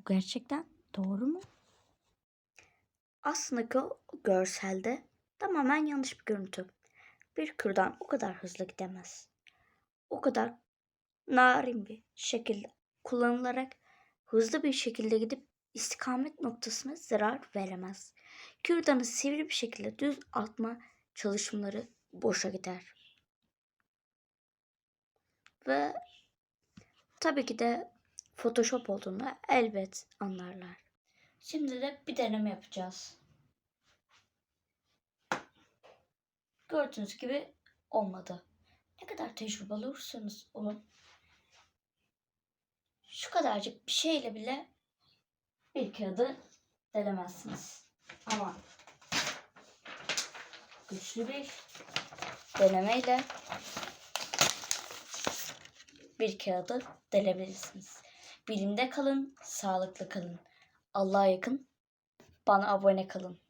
Bu gerçekten doğru mu? Aslında görselde tamamen yanlış bir görüntü. Bir kürdan o kadar hızlı gidemez. O kadar narin bir şekilde kullanılarak hızlı bir şekilde gidip istikamet noktasına zarar veremez. Kürdanı sivri bir şekilde düz atma çalışmaları boşa gider. Ve tabii ki de Photoshop olduğunu elbet anlarlar. Şimdi de bir deneme yapacağız. Gördüğünüz gibi olmadı. Ne kadar tecrübeli olursanız olun. Şu kadarcık bir şeyle bile bir kağıdı delemezsiniz. Ama güçlü bir denemeyle bir kağıdı delebilirsiniz. Bilimde kalın, sağlıklı kalın. Allah'a yakın, bana abone kalın.